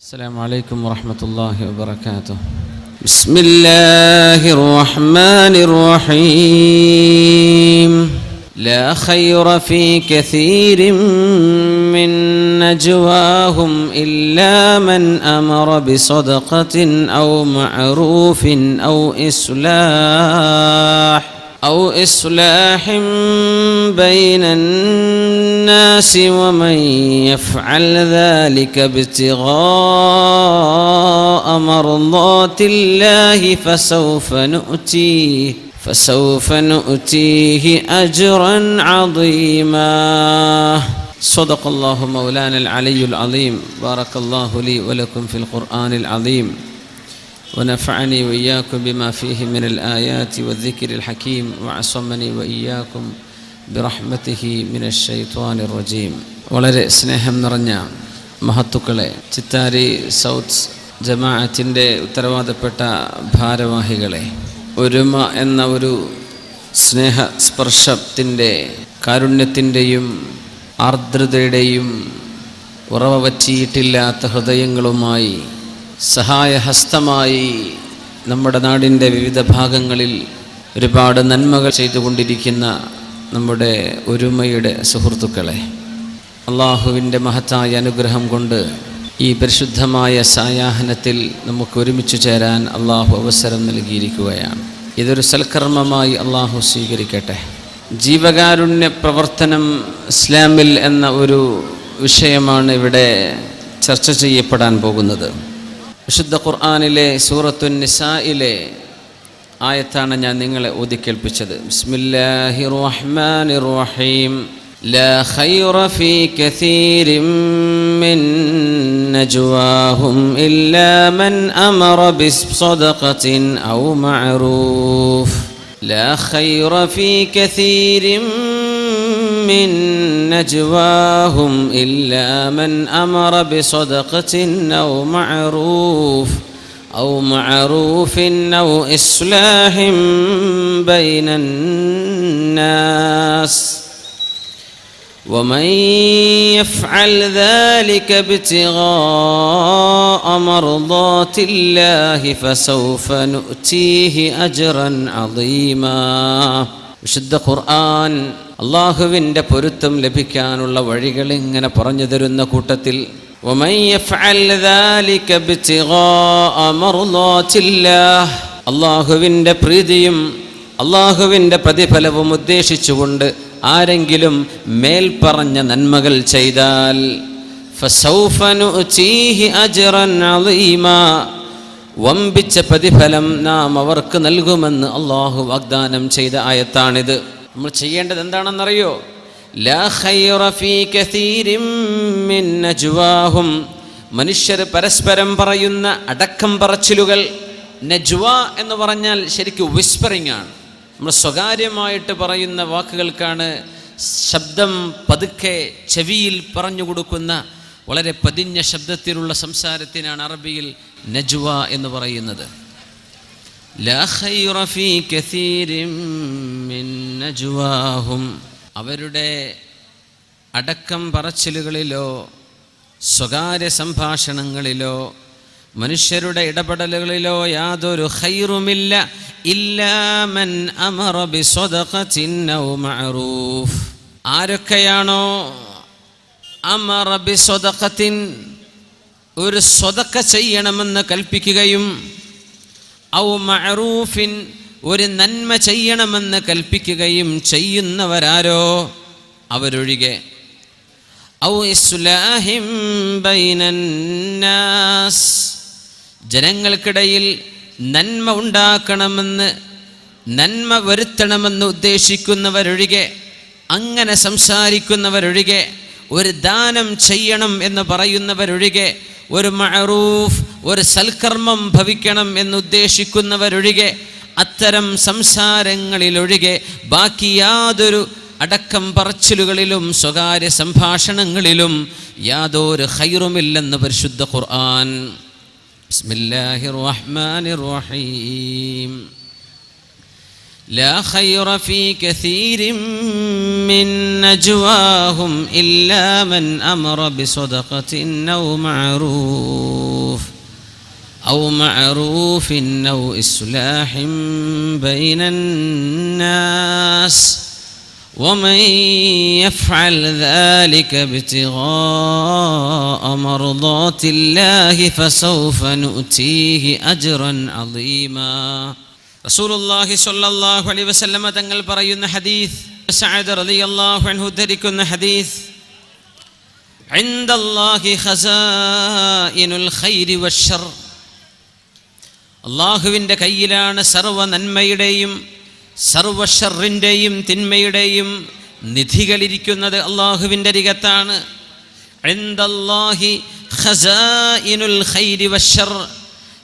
السلام عليكم ورحمة الله وبركاته. بسم الله الرحمن الرحيم. لا خير في كثير من نجواهم إلا من أمر بصدقة أو معروف أو إصلاح. أو إصلاح بين الناس ومن يفعل ذلك ابتغاء مرضات الله فسوف نؤتيه فسوف نؤتيه أجرا عظيما. صدق الله مولانا العلي العظيم. بارك الله لي ولكم في القرآن العظيم. ونفعني وإياكم بما فيه من الآيات والذكر الحكيم وعصمني وإياكم برحمته من الشيطان الرجيم വളരെ സ്നേഹം നിറഞ്ഞ മഹത്തുക്കളെ ചിത്താരി സൗത്ത് ജമാഅത്തിൻ്റെ ഉത്തരവാദപ്പെട്ട ഭാരവാഹികളെ ഒരുമ എന്ന ഒരു സ്നേഹസ്പർശത്തിൻ്റെ കാരുണ്യത്തിൻ്റെയും ആർദ്രതയുടെയും ഉറവ വറ്റിയിട്ടില്ലാത്ത ഹൃദയങ്ങളുമായി സഹായഹസ്തമായി നമ്മുടെ നാടിന്റെ വിവിധ ഭാഗങ്ങളിൽ ഒരുപാട് നന്മകൾ ചെയ്തുകൊണ്ടിരിക്കുന്ന നമ്മുടെ ഒരുമയുടെ സുഹൃത്തുക്കളെ അള്ളാഹുവിന്റെ മഹത്തായ അനുഗ്രഹം കൊണ്ട് ഈ പരിശുദ്ധമായ സായാഹനത്തിൽ നമുക്ക് ഒരുമിച്ച് ചേരാൻ അള്ളാഹു അവസരം നൽകിയിരിക്കുകയാണ്. ഇതൊരു സൽക്കർമ്മമായി അള്ളാഹു സ്വീകരിക്കട്ടെ. ജീവകാരുണ്യ പ്രവർത്തനം ഇസ്ലാമിൽ എന്ന ഒരു വിഷയമാണ് ഇവിടെ ചർച്ച ചെയ്യപ്പെടാൻ പോകുന്നത്. വിശുദ്ധ ഖുർആാനിലെ സൂറത്തു നിസായിലെ ആയത്താണ് ഞാൻ നിങ്ങളെ ഓതിക്കേൽപ്പിച്ചത് ബിസ്മില്ലാഹി റഹ്മാനി റഹീം لا خير في كثير من نجواهم إلا من أمر بصدقة أو معروف لا خير في كثير من نجواهم إلا من أمر بصدقة أو معروف أو معروف أو إصلاح بين الناس. ومن يفعل ذلك ابتغاء مرضات الله فسوف نؤتيه أجرا عظيما. വിശുദ്ധ ഖുർആൻ അള്ളാഹുവിന്റെ പൊരുത്തം ലഭിക്കാനുള്ള വഴികൾ ഇങ്ങനെ പറഞ്ഞു തരുന്ന കൂട്ടത്തിൽ അള്ളാഹുവിന്റെ പ്രീതിയും അള്ളാഹുവിന്റെ പ്രതിഫലവും ഉദ്ദേശിച്ചുകൊണ്ട് ആരെങ്കിലും മേൽപ്പറഞ്ഞ നന്മകൾ ചെയ്താൽ ഫസൗഫനു അജറൻ അലീമ വമ്പിച്ച പ്രതിഫലം നാം അവർക്ക് നൽകുമെന്ന് അള്ളാഹു വാഗ്ദാനം ചെയ്ത ആയത്താണിത്. നമ്മൾ ചെയ്യേണ്ടത് എന്താണെന്നറിയോ? മനുഷ്യർ പരസ്പരം പറയുന്ന അടക്കം പറച്ചിലുകൾ നജ്വ എന്ന് പറഞ്ഞാൽ ശരിക്കും വിസ്പറിംഗ് ആണ്. നമ്മൾ സ്വകാര്യമായിട്ട് പറയുന്ന വാക്കുകൾക്കാണ് ശബ്ദം പതുക്കെ ചെവിയിൽ പറഞ്ഞു കൊടുക്കുന്ന വളരെ പതിഞ്ഞ ശബ്ദത്തിലുള്ള സംസാരത്തിനാണ് അറബിയിൽ നജ്വ എന്ന് പറയുന്നത്. അവരുടെ അടക്കം പറച്ചിലുകളിലോ സ്വകാര്യ സംഭാഷണങ്ങളിലോ മനുഷ്യരുടെ ഇടപെടലുകളിലോ യാതൊരു ഹൈറുമില്ല ഇല്ലാമൻ അമറ ബിസ്വദഖത്തിൻ ഔ മഅറൂഫ്. ആരൊക്കെയാണോ അമറ ബിസ്വദഖത്തിൻ ഒരു സ്വതക്ക ചെയ്യണമെന്ന് കൽപ്പിക്കുകയും ഔ മഅറൂഫിൻ ഒരു നന്മ ചെയ്യണമെന്ന് കൽപ്പിക്കുകയും ചെയ്യുന്നവരാരോ അവരൊഴികെ. ഔ ഇസ്ലാഹിം ജനങ്ങൾക്കിടയിൽ നന്മ ഉണ്ടാക്കണമെന്ന് നന്മ വരുത്തണമെന്ന് ഉദ്ദേശിക്കുന്നവരൊഴികെ അങ്ങനെ സംസാരിക്കുന്നവരൊഴികെ ഒരു ദാനം ചെയ്യണം എന്ന് പറയുന്നവരൊഴികെ ഒരു മഅറൂഫ് ഒരു സൽക്കർമ്മം ഭവിക്കണം എന്നുദ്ദേശിക്കുന്നവരൊഴികെ അത്തരം സംസാരങ്ങളിലൊഴികെ ബാക്കി യാതൊരു അടക്കം പറച്ചിലുകളിലും സ്വകാര്യ സംഭാഷണങ്ങളിലും യാതൊരു ഹൈറുമില്ലെന്ന് പരിശുദ്ധ ഖുർആൻ. ബിസ്മില്ലാഹിർ റഹ്മാനിർ റഹീം. لا خير في كثير من نجواهم إلا من أمر بصدقة أو معروف أو معروف أو إصلاح بين الناس ومن يفعل ذلك ابتغاء مرضات الله فسوف نؤتيه أجرا عظيما رسول الله صلى الله عليه وسلم തങ്ങൾ പറയുന്ന ഹദീസ് സഅദ് റളിയല്ലാഹു അൻഹു ധരിക്കുന്ന ഹദീസ് عند الله خزائن الخير والشر അള്ളാഹുവിൻ്റെ കയ്യിലാണ് സർവ നന്മയുടെയും സർവ ഷറിൻ്റെയും തിന്മയുടെയും നിധികളിരിക്കുന്നത് അള്ളാഹുവിൻ്റെ അരികത്താണ് ഇൻദല്ലാഹി ഖസാഇനുൽ ഖൈരി വശർ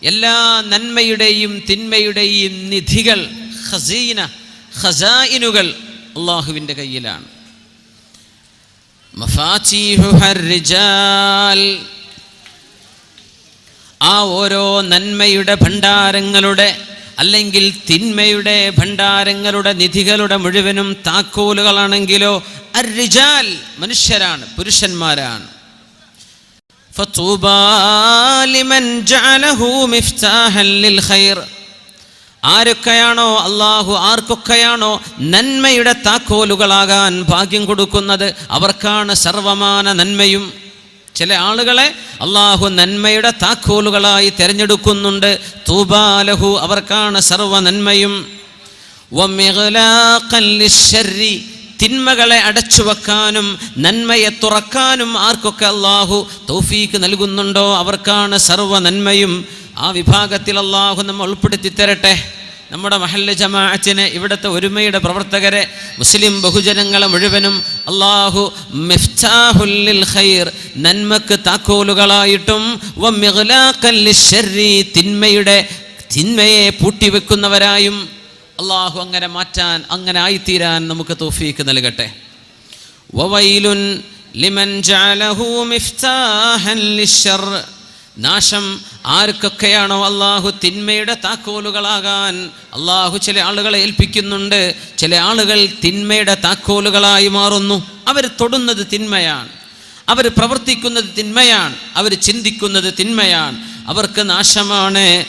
എല്ലാ നന്മയുടെയും തിന്മയുടെയും നിധികൾ ഖസീന ഖസായിനുകൾ അള്ളാഹുവിന്റെ കയ്യിലാണ്. ആ ഓരോ നന്മയുടെ ഭണ്ഡാരങ്ങളുടെ അല്ലെങ്കിൽ തിന്മയുടെ ഭണ്ഡാരങ്ങളുടെ നിധികളുടെ മുഴുവനും താക്കോലുകളാണെങ്കിലോ അരിജാൽ മനുഷ്യരാണ് പുരുഷന്മാരാണ്. ആരൊക്കെയാണോ അള്ളാഹു ആർക്കൊക്കെയാണോ നന്മയുടെ താക്കോലുകളാകാൻ ഭാഗ്യം കൊടുക്കുന്നത്? അവർക്കാണ് സർവമാന നന്മയും. ചില ആളുകളെ അള്ളാഹു നന്മയുടെ താക്കോലുകളായി തിരഞ്ഞെടുക്കുന്നുണ്ട്. തൂബാലഹു അവർക്കാണ് സർവ നന്മയും. തിന്മകളെ അടച്ചു വെക്കാനും നന്മയെ തുറക്കാനും ആർക്കൊക്കെ അള്ളാഹു തൗഫീക്ക് നൽകുന്നുണ്ടോ? അവർക്കാണ് സർവ നന്മയും. ആ വിഭാഗത്തിൽ അള്ളാഹു നമ്മൾ ഉൾപ്പെടുത്തി തരട്ടെ. നമ്മുടെ മഹല്ല ജമാഅത്തിനെ ഇവിടുത്തെ ഒരുമയുടെ പ്രവർത്തകരെ മുസ്ലിം ബഹുജനങ്ങളെ മുഴുവനും അള്ളാഹു മിഫ്താഹുല്ലിൽ ഖൈർ നന്മക്ക് താക്കോലുകളായിട്ടും തിന്മയുടെ തിന്മയെ പൂട്ടിവെക്കുന്നവരായും അള്ളാഹു അങ്ങനെ മാറ്റാൻ അങ്ങനെ ആയിത്തീരാൻ നമുക്ക് തോഫീക്ക് നൽകട്ടെ. ലിമൻ ജഅലഹു ലിശ്ശർ. നാശം ആർക്കൊക്കെയാണോ അള്ളാഹു തിന്മയുടെ താക്കോലുകളാകാൻ? അള്ളാഹു ചില ആളുകളെ ഏൽപ്പിക്കുന്നുണ്ട്. ചില ആളുകൾ തിന്മയുടെ താക്കോലുകളായി മാറുന്നു. അവർ തൊടുന്നത് തിന്മയാണ്. അവർ പ്രവർത്തിക്കുന്നത് തിന്മയാണ്. അവർ ചിന്തിക്കുന്നത് തിന്മയാണ്. അവർക്ക് നാശമാണ്.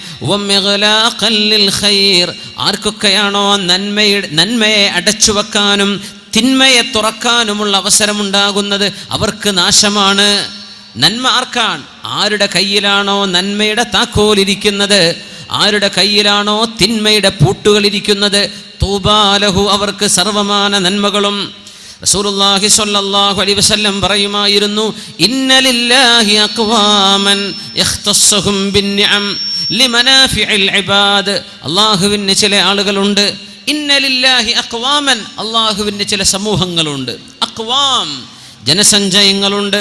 ആർക്കൊക്കെയാണോ നന്മയുടെ നന്മയെ അടച്ചു വെക്കാനും തിന്മയെ തുറക്കാനുമുള്ള അവസരമുണ്ടാകുന്നത് അവർക്ക് നാശമാണ്. നന്മ ആർക്കാണ്? ആരുടെ കയ്യിലാണോ നന്മയുടെ താക്കോലിരിക്കുന്നത് ആരുടെ കയ്യിലാണോ തിന്മയുടെ പൂട്ടുകളിരിക്കുന്നത് തൂബാലഹു അവർക്ക് സർവമാന നന്മകളും റസൂലുള്ളാഹി സ്വല്ലല്ലാഹു അലൈഹി വസല്ലം പറയുമായിരുന്നു ഇന്നലില്ലാഹി അഖ്വാമൻ ബിന്നിഅം ലിമനാഫിഇൽ ഇബാദ്. ചില ആളുകളുണ്ട് ഇന്നലില്ലാഹി അഖ്വാമൻ ചില സമൂഹങ്ങളുണ്ട്. അഖ്വാം ജനസഞ്ചയങ്ങളുണ്ട്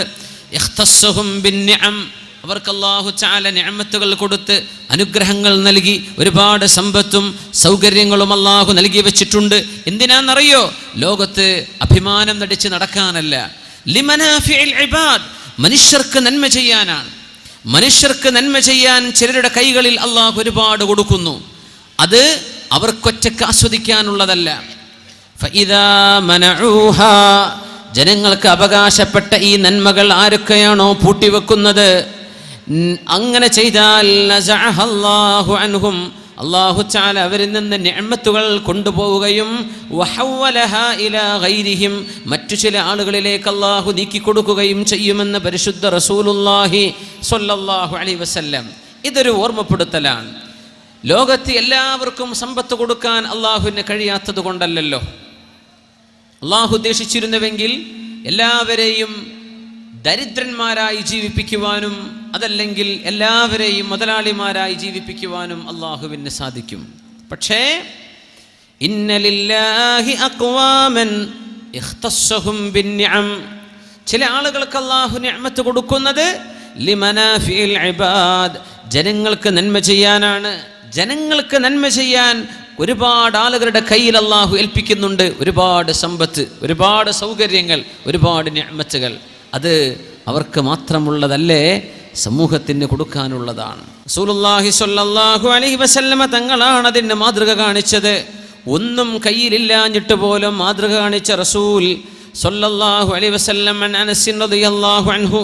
ബിന്നിഅം അവർക്ക് അള്ളാഹു ചാല ഞാമത്തുകൾ കൊടുത്ത് അനുഗ്രഹങ്ങൾ നൽകി ഒരുപാട് സമ്പത്തും സൗകര്യങ്ങളും അള്ളാഹു നൽകി വെച്ചിട്ടുണ്ട്. എന്തിനാണെന്നറിയോ ലോകത്ത് അഭിമാനം നടിച്ച് നടക്കാനല്ല. മനുഷ്യർക്ക് നന്മ ചെയ്യാനാണ്. മനുഷ്യർക്ക് നന്മ ചെയ്യാൻ ചിലരുടെ കൈകളിൽ അള്ളാഹു ഒരുപാട് കൊടുക്കുന്നു. അത് അവർക്കൊറ്റക്ക് ആസ്വദിക്കാനുള്ളതല്ല. ജനങ്ങൾക്ക് അവകാശപ്പെട്ട ഈ നന്മകൾ ആരൊക്കെയാണോ പൂട്ടിവെക്കുന്നത്? അങ്ങനെ ചെയ്താൽ നസഅഹല്ലാഹു അൻഹും. അള്ളാഹു ചാല അവരിൽ നിന്ന് നിഅമത്തുകൾ കൊണ്ടുപോവുകയും ഗൈരിഹിം മറ്റു ചില ആളുകളിലേക്ക് അള്ളാഹു നീക്കിക്കൊടുക്കുകയും ചെയ്യുമെന്ന് പരിശുദ്ധ റസൂലുല്ലാഹി സൊല്ലാഹു അലൈഹി വസല്ലം ഇതൊരു ഓർമ്മപ്പെടുത്തലാണ്. ലോകത്ത് എല്ലാവർക്കും സമ്പത്ത് കൊടുക്കാൻ അള്ളാഹുവിന് കഴിയാത്തത് കൊണ്ടല്ലല്ലോ. അള്ളാഹു ഉദ്ദേശിച്ചിരുന്നുവെങ്കിൽ എല്ലാവരെയും ദരിദ്രന്മാരായി ജീവിപ്പിക്കുവാനും അതല്ലെങ്കിൽ എല്ലാവരെയും മുതലാളിമാരായി ജീവിപ്പിക്കുവാനും അള്ളാഹുവിന് സാധിക്കും. പക്ഷേ ഇന്നലില്ലാഹി അക്വാമൻ ചില ആളുകൾക്ക് അള്ളാഹു നിഅമത്ത് കൊടുക്കുന്നത് ജനങ്ങൾക്ക് നന്മ ചെയ്യാനാണ്. ജനങ്ങൾക്ക് നന്മ ചെയ്യാൻ ഒരുപാട് ആളുകളുടെ കയ്യിൽ അള്ളാഹു ഏൽപ്പിക്കുന്നുണ്ട്. ഒരുപാട് സമ്പത്ത് ഒരുപാട് സൗകര്യങ്ങൾ ഒരുപാട് നിഅമത്തുകൾ. അത് അവർക്ക് മാത്രമുള്ളതല്ലേ? സമൂഹത്തിന് കൊടുക്കാനുള്ളതാണ്. തങ്ങളാണ് അതിന് മാതൃക കാണിച്ചത്. ഒന്നും കയ്യിലില്ലാഞ്ഞിട്ട് പോലും മാതൃക കാണിച്ച റസൂൽ റളിയല്ലാഹു അൻഹു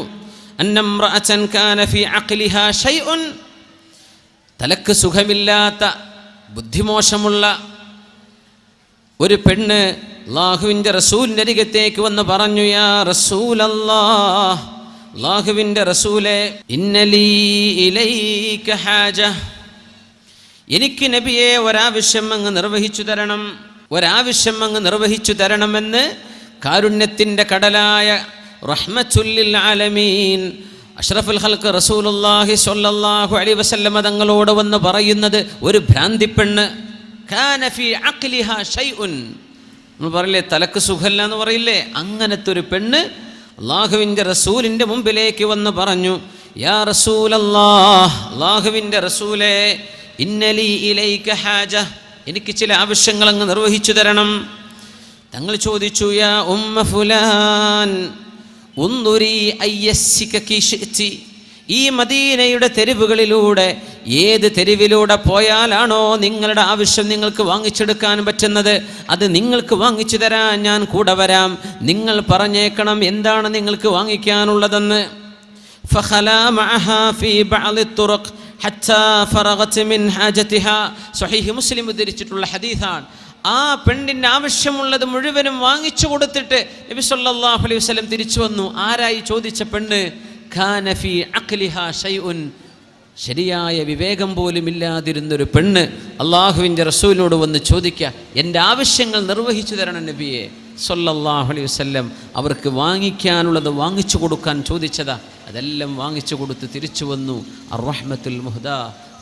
കാന ഫീ തലക്ക് സുഖമില്ലാത്ത ബുദ്ധിമോശമുള്ള ഒരു പെണ്ണ് അള്ളാഹുവിന്റെ റസൂലിന്റെ അരികത്തേക്ക് വന്ന് പറഞ്ഞു യാ റസൂൽ അള്ളാഹുവിന്റെ റസൂലെ ഇന്നലീ ഇലൈക ഹാജ. എനിക്ക് നബിയെ ഒരാവശ്യം അങ്ങ് നിർവഹിച്ചു തരണം ഒരാവശ്യം അങ്ങ് നിർവഹിച്ചു തരണമെന്ന് കാരുണ്യത്തിന്റെ കടലായ റഹ്മച്ചുല്ലിൽ ആലമീൻ. അഷ്റഫുൽ ഹൽക്ക് റസൂലുല്ലാഹി സൊല്ലാഹു അലി വസല്ലമ തങ്ങളോട് വന്ന് പറയുന്നത് ഒരു ഭ്രാന്തിപ്പെണ്ണ്. കാന ഫീ അഖ്ലിഹ ഷൈഉൻ. നമ്മൾ പറയില്ലേ തലക്ക് സുഖല്ല എന്ന് പറയില്ലേ അങ്ങനത്തെ ഒരു പെണ്ണ് അള്ളാഹുവിന്റെ റസൂലിന്റെ മുമ്പിലേക്ക് വന്ന് പറഞ്ഞു യാ റസൂലല്ലാഹ് അള്ളാഹുവിന്റെ റസൂലേ ഇന്നലി ഇലൈക ഹാജ എനിക്ക് ചില ആവശ്യങ്ങൾ അങ്ങ് നിർവഹിച്ചു തരണം തങ്ങൾ ചോദിച്ചു യാ ഉമ്മ ഫുലാൻ ഒന്നുരി അയ്യസ്സികി ശിഅ്തി. ഈ മദീനയുടെ തെരുവുകളിലൂടെ ഏത് തെരുവിലൂടെ പോയാലാണോ നിങ്ങളുടെ ആവശ്യം നിങ്ങൾക്ക് വാങ്ങിച്ചെടുക്കാൻ പറ്റുന്നത്? അത് നിങ്ങൾക്ക് വാങ്ങിച്ചു തരാൻ ഞാൻ കൂടെ വരാം. നിങ്ങൾ പറഞ്ഞേക്കണം എന്താണ് നിങ്ങൾക്ക് വാങ്ങിക്കാനുള്ളതെന്ന്. മുസ്ലിം ഉദ്ധരിച്ചിട്ടുള്ള ഹദീസാണ്. ആ പെണ്ണിന്റെ ആവശ്യമുള്ളത് മുഴുവനും വാങ്ങിച്ചു കൊടുത്തിട്ട് നബി സല്ലാഹു അലൈഹി വസ്ലം തിരിച്ചു വന്നു. ആരായി ചോദിച്ച പെണ്ണ്? ഖാന ഫീ അഖ്ലിഹാ ഷൈഉൻ. ശരിയായ വിവേകം പോലും ഇല്ലാതിരുന്നൊരു പെണ്ണ് അള്ളാഹുവിന്റെ റസൂലിനോട് വന്ന് ചോദിക്കുക എന്റെ ആവശ്യങ്ങൾ നിർവഹിച്ചു തരണം നബിയെ. സൊല്ലാഹു അലൈഹി വസല്ലം അവർക്ക് വാങ്ങിക്കാനുള്ളത് വാങ്ങിച്ചു കൊടുക്കാൻ ചോദിച്ചതാ. അതെല്ലാം വാങ്ങിച്ചു കൊടുത്ത് തിരിച്ചു വന്നു അർറഹ്മത്തുൽ മുഹദ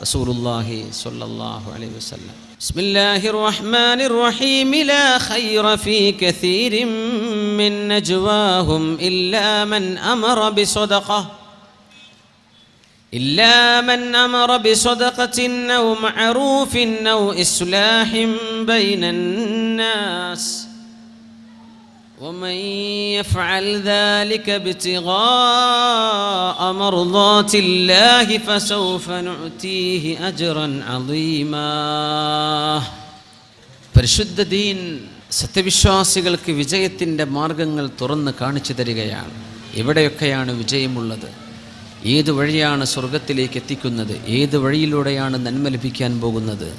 റസൂലുള്ളാഹി സ്വല്ലല്ലാഹു അലൈഹി വസല്ലം ബിസ്മില്ലാഹിർ റഹ്മാനിർ റഹീം ലാ ഖൈറ ഫീ കസീരിൻ മിൻ നജ്വാഹും ഇല്ലാ മൻ അമറ ബിസദഖ إلا من أمر بصدقة أو معروف أو إصلاح بين الناس ومن يفعل ذلك ابتغاء مرضات الله فسوف نؤتيه أجرا عظيما പരിശുദ്ധ ദീൻ സത്യവിശ്വാസികൾക്ക് വിജയത്തിൻ്റെ മാർഗങ്ങൾ തുറന്ന് കാണിച്ചു തരികയാണ് എവിടെയൊക്കെയാണ് വിജയമുള്ളത് ഏത് വഴിയാണ് സ്വർഗത്തിലേക്ക് എത്തിക്കുന്നത് ഏത് വഴിയിലൂടെയാണ് നന്മ ലഭിക്കാൻ പോകുന്നത്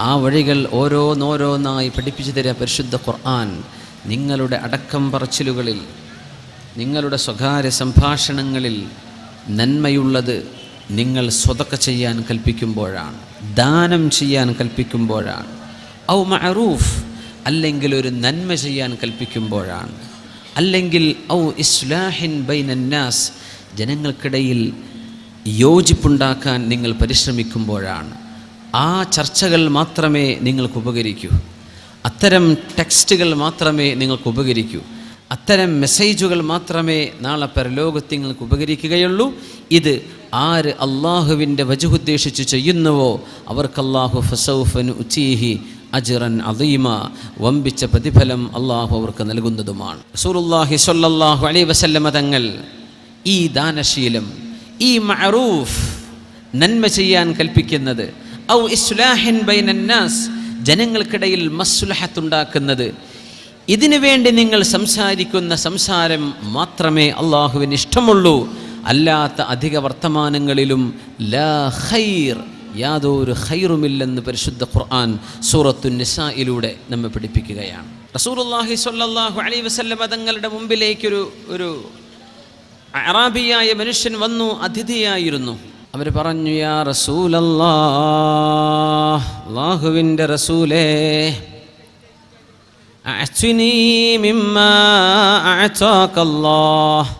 ആ വഴികൾ ഓരോന്നോരോന്നായി പഠിപ്പിച്ചു തരിക പരിശുദ്ധ ഖുർആൻ നിങ്ങളുടെ അടക്കം പറച്ചിലുകളിൽ നിങ്ങളുടെ സ്വകാര്യ സംഭാഷണങ്ങളിൽ നന്മയുള്ളത് നിങ്ങൾ സ്വതക്ക ചെയ്യാൻ കൽപ്പിക്കുമ്പോഴാണ് ദാനം ചെയ്യാൻ കൽപ്പിക്കുമ്പോഴാണ് ഔ മഅറൂഫ് അല്ലെങ്കിൽ ഒരു നന്മ ചെയ്യാൻ കൽപ്പിക്കുമ്പോഴാണ്. അല്ലെങ്കിൽ ഔ ഇസ്ലാഹിൻ ബൈനന്നാസ് ജനങ്ങൾക്കിടയിൽ യോജിപ്പുണ്ടാക്കാൻ നിങ്ങൾ പരിശ്രമിക്കുമ്പോഴാണ്. ആ ചർച്ചകൾ മാത്രമേ നിങ്ങൾക്ക് ഉപകരിക്കൂ. അത്തരം ടെക്സ്റ്റുകൾ മാത്രമേ നിങ്ങൾക്ക് ഉപകരിക്കൂ. അത്തരം മെസ്സേജുകൾ മാത്രമേ നാളെ പരലോകത്ത് നിങ്ങൾക്ക് ഉപകരിക്കുകയുള്ളൂ. ഇത് ആര് അള്ളാഹുവിന്റെ വജുദ്ദേശിച്ച് ചെയ്യുന്നുവോ അവർക്ക് അള്ളാഹു ഫസൗഫൻ ഉച്ചീഹി അജിറൻ അദീമ വമ്പിച്ച പ്രതിഫലം അള്ളാഹു അവർക്ക് നൽകുന്നതുമാണ്. റസൂലുള്ളാഹി സൊല്ലാഹു അലൈ വസല്ലമ തങ്ങൾ ഈ ദാനശീലം ഈ മഅറൂഫ് നന്മ ചെയ്യാൻ കൽപ്പിക്കുന്നത് ഔ ഇസ്ലാഹിൻ ബൈനന്നാസ് ജനങ്ങൾക്കിടയിൽ മസ്സുലഹത്തുണ്ടാക്കുന്നത്. ഇതിനു വേണ്ടി നിങ്ങൾ സംസാരിക്കുന്ന സംസാരം മാത്രമേ അള്ളാഹുവിന് ഇഷ്ടമുള്ളൂ. അല്ലാത്ത അധിക വർത്തമാനങ്ങളിലും ലാ ഖൈർ യാതൊരു ഖൈറുമില്ലെന്ന് പരിശുദ്ധ ഖുർആൻ സൂറത്തു നിസായിലൂടെ നമ്മെ പഠിപ്പിക്കുകയാണ്. റസൂലുള്ളാഹി സ്വല്ലല്ലാഹു അലൈഹി വസല്ലമ തങ്ങളുടെ മുമ്പിലേക്കൊരു ഒരു അറാബിയായ മനുഷ്യൻ വന്നു അതിഥിയായിരുന്നു. അവർ പറഞ്ഞു യാ റസൂലല്ലാഹുവിന്റെ റസൂലേ അച്ഛനീ മിമ്മ അഅതാക അല്ലാഹ്